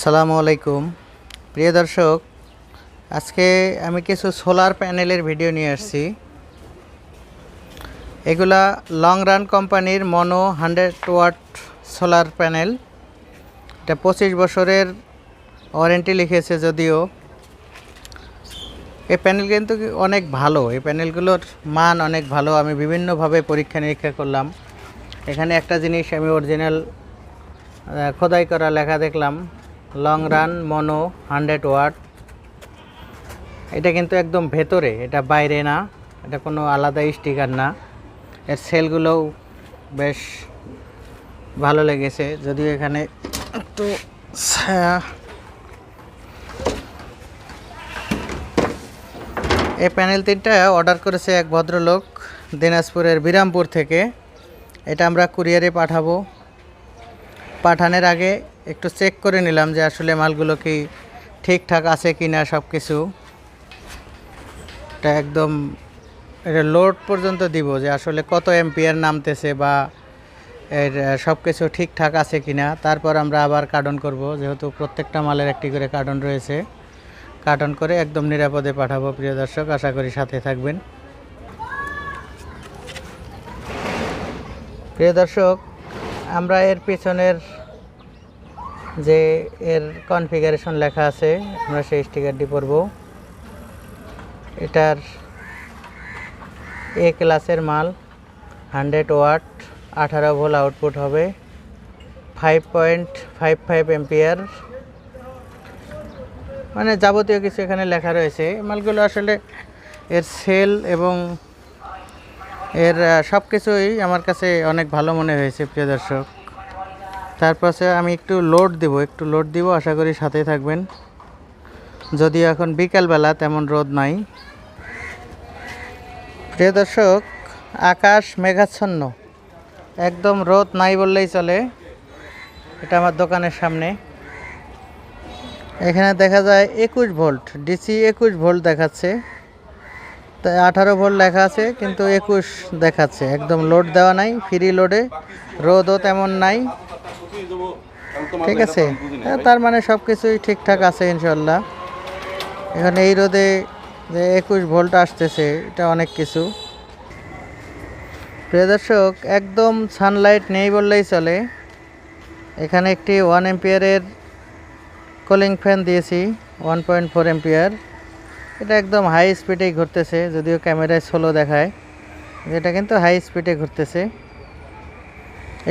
আসসালামু আলাইকুম। প্রিয় দর্শক, আজকে আমি কিছু সোলার প্যানেলের ভিডিও নিয়ে আসছি। এগুলা লং রান কোম্পানির mono hundred watt solar panel এটা পঁচিশ বছরের ওয়ারেন্টি লিখেছে যদিও। এই প্যানেল কিন্তু অনেক ভালো। এই প্যানেলগুলোর মান অনেক ভালো। আমি বিভিন্নভাবে পরীক্ষা নিরীক্ষা করলাম। এখানে একটা জিনিস আমি অরিজিনাল খোদাই করা লেখা দেখলাম। Long run, mono, hundred watt. এটা কিন্তু একদম ভেতরে, এটা বাইরে না, এটা কোনো আলাদা স্টিকার না। এর সেলগুলোও বেশ ভালো লেগেছে, যদিও এখানে একটু এই প্যানেল তিনটা অর্ডার করেছে এক ভদ্রলোক দিনাজপুরের বিরামপুর থেকে। এটা আমরা কুরিয়ারে পাঠাবো। পাঠানোর আগে একটু চেক করে নিলাম যে আসলে মালগুলো কি ঠিকঠাক আছে কি না সব কিছু এটা একদম, এটা লোড পর্যন্ত দিব যে আসলে কত এম্পিয়ার নামতেছে বা এর সব কিছু ঠিকঠাক আছে কি না তারপর আমরা আবার কার্টন করব, যেহেতু প্রত্যেকটা মালের একটি করে কার্টন রয়েছে। কার্টন করে একদম নিরাপদে পাঠাবো, প্রিয় দর্শক, আশা করি সাথে থাকবেন। প্রিয় দর্শক, আমরা এর পিছনের যে এর কনফিগারেশন লেখা আছে, আমরা সেই স্টিকারটি পরব। এটার এ ক্লাসের মাল হান্ড্রেড ওয়াট আঠারো ভোল আউটপুট হবে five point five five ampere মানে যাবতীয় কিছু এখানে লেখা রয়েছে। মালগুলো আসলে এর সেল এবং এর সব কিছুই আমার কাছে অনেক ভালো মনে হয়েছে, প্রিয় দর্শক। তারপরে আমি একটু লোড দিব, একটু লোড দিব, আশা করি সাথে থাকবেন। যদিও এখন বিকালবেলা তেমন রোদ নাই। প্রিয় দর্শক, আকাশ মেঘাচ্ছন্ন। একদম রোদ নাই বললেই চলে। এটা আমার দোকানের সামনে। এখানে দেখা যায় একুশ ভোল্ট ডিসি একুশ ভোল্ট দেখাচ্ছে। তাই আঠারো ভোল্ট লেখা আছে, কিন্তু একুশ দেখাচ্ছে। একদম লোড দেওয়া নাই ফ্রি লোডে রোদও তেমন নাই। ঠিক আছে। হ্যাঁ, তার মানে সব কিছুই ঠিকঠাক আছে ইনশাল্লাহ এখানে এই রোদে যে একুশ ভোল্ট আসতেছে এটা অনেক কিছু। প্রিয় দর্শক একদম সানলাইট নেই বললেই চলে। এখানে একটি ওয়ান এম্পিয়ারের কুলিং ফ্যান দিয়েছি ওয়ান পয়েন্ট ফোর এম্পিয়ার এটা একদম হাই স্পিডেই ঘুরতেছে যদিও ক্যামেরায় স্লো দেখায়। এটা কিন্তু হাই স্পিডে ঘুরতেছে।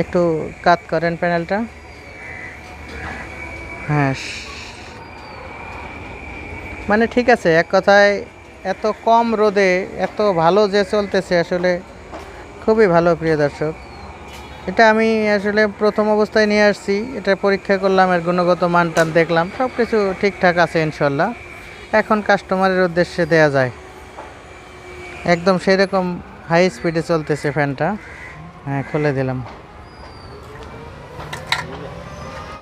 একটু কাত করেন প্যানেলটা। হ্যাঁ মানে ঠিক আছে, এক কথায় এত কম রোদে এত ভালো যে চলতেছে আসলে খুবই ভালো, প্রিয় দর্শক। এটা আমি আসলে প্রথম অবস্থায় নিয়ে আসছি, এটা পরীক্ষা করলাম, এর গুণগত মান টান দেখলাম সব কিছু ঠিকঠাক আছে ইনশাল্লাহ। এখন কাস্টমারের উদ্দেশ্যে দেয়া যায়। একদম সেরকম হাই স্পিডে চলতেছে ফ্যানটা হ্যাঁ খুলে দিলাম।